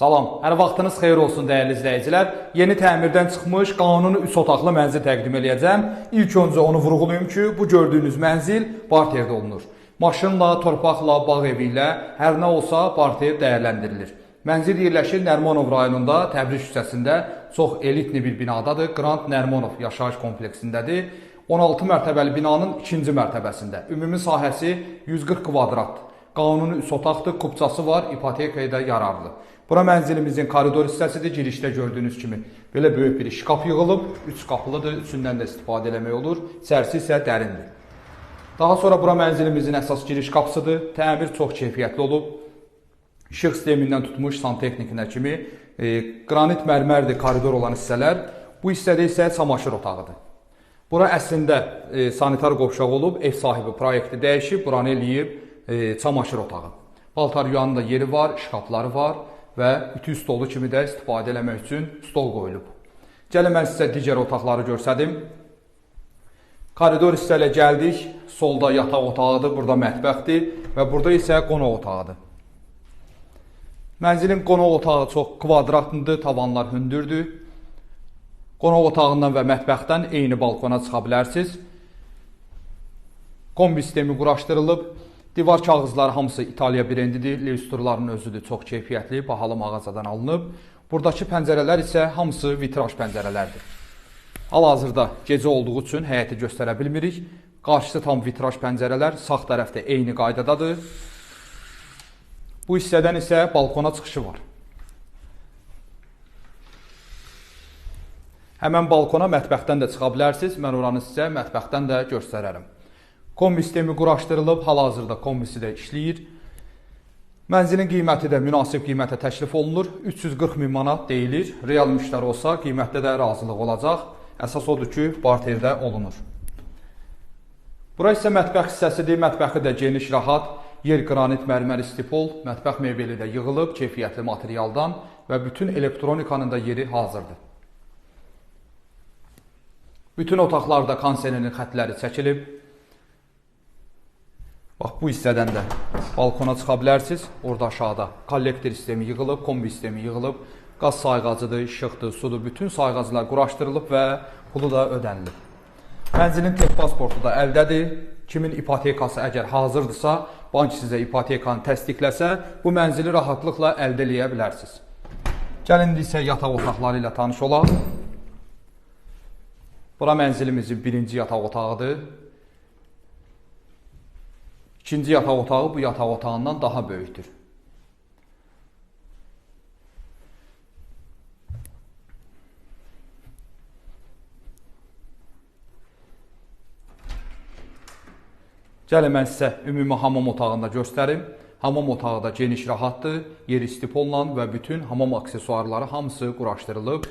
Salam, hər vaxtınız xeyir olsun dəyərli izləyicilər. Yeni təmirdən çıxmış qanuni 3 otaqlı mənzil təqdim eləyəcəm. İlk öncə onu vurğulayım ki, bu gördüyünüz mənzil barterdə olunur. Maşınla, torpaqla, bağ evi ilə hər nə olsa barter dəyərləndirilir. Mənzil yerləşir Nərmanov rayonunda, Təbriz küçəsində çox elitli bir binadadır. Qrand Nərmanov yaşayış kompleksindədir. 16 mərtəbəli binanın ikinci mərtəbəsində. Ümumi sahəsi 140 kvadratdır. Qanuni üç otaqdır, kupçası var, ipotekaya da yararlı. Bura mənzilimizin koridor hissəsidir. Girişdə gördüyünüz kimi belə böyük bir şkaf yığılıb, 3 qapılıdır, üçündən də istifadə eləmək olur. İçərisi isə dərindir. Daha sonra bura mənzilimizin əsas giriş qapısıdır. Təmir çox keyfiyyətli olub. İşıq sistemindən tutmuş santexnikinə kimi e, qranit mərmərdir koridor olan hissələr. Bu hissədə isə çamaşır otağıdır. Bura əslində e, sanitar qovşaq olub, ev sahibi proyekti dəyişib, buranı eləyib e, çamaşır otağı. Paltar yuyanında yeri var, şkafları var və ütü stolu kimi də istifadə eləmək üçün stol qoyulub. Gəlin mən sizə digər otaqları göstərdim. Koridor hissə ilə gəldik. Solda yataq otağıdır, burada mətbəxdir və burada isə qonaq otağıdır. Mənzilin qonaq otağı çox kvadratlıdır, tavanlar hündürdür. Qonaq otağından və mətbəxdən eyni balkona çıxa bilərsiniz. Kombi sistemi quraşdırılıb. Divar kağızları hamısı İtaliya brendidir. Levisturların özüdür, çox keyfiyyətli, bahalı mağazadan alınıb. Buradakı pəncərələr isə hamısı vitraj pəncərələrdir. Hal-hazırda gecə olduğu üçün həyəti göstərə bilmirik. Qarşısı tam vitraj pəncərələr, sağ tərəfdə eyni qaydadadır. Bu hissədən isə balkona çıxışı var. Həmən balkona mətbəxdən də çıxa bilərsiniz. Mən oranı sizə mətbəxdən də göstərərəm. Kombi sistemi quraşdırılıb, hal-hazırda kombisi də işləyir. Mənzilin qiyməti də münasib qiymətə təklif olunur. 340 min manat deyilir. Real müştəri olsa qiymətdə də razılıq olacaq. Əsas odur ki, barterdə olunur. Bura isə mətbəx hissəsidir. Mətbəxi də geniş, rahat, yer qranit mərmər istipol, mətbəx mebeli də yığılıb keyfiyyətli materialdan və bütün elektronikanın da yeri hazırdır. Bütün otaqlarda kondisionerin xətləri çəkilib. Bax bu hissədən də balkona çıxa bilərsiniz. Orada aşağıda kollektor sistemi yığılıb, kombi sistemi yığılıb, qaz sayğacıdır, işıqdır, sudur, bütün sayğacılar quraşdırılıb və pulu da ödənilib. Mənzilin tek pasportu da əldədir. Kimin ipotekası əgər hazırdırsa, bank sizə ipotekanı təsdiqləsə, bu mənzili rahatlıqla əldə eləyə bilərsiniz. Gəlin isə yataq otaqları ilə tanış olaq. Bura mənzilimizin birinci yataq otağıdır. İkinci yataq otağı bu yataq otağından daha böyükdür. Gəlin mən sizə ümumi hamam otağında göstərim. Hamam otağı da geniş rahatdır, yer istipolla və bütün hamam aksesuarları hamısı quraşdırılıb.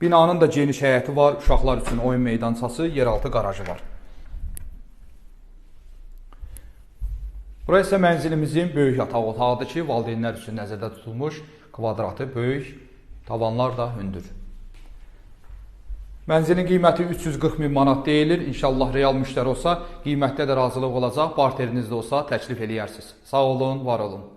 Binanın da geniş həyəti var, uşaqlar üçün oyun meydançası, yeraltı qarajı var. Bura isə mənzilimizin böyük yataq otağıdır ki, valideynlər üçün nəzərdə tutulmuş kvadratı böyük, tavanlar da hündür. Mənzilin qiyməti 340 min manat deyilir. İnşallah real müştəri olsa, qiymətdə də razılıq olacaq. Barterinizdə olsa təklif eləyərsiniz. Sağ olun, var olun.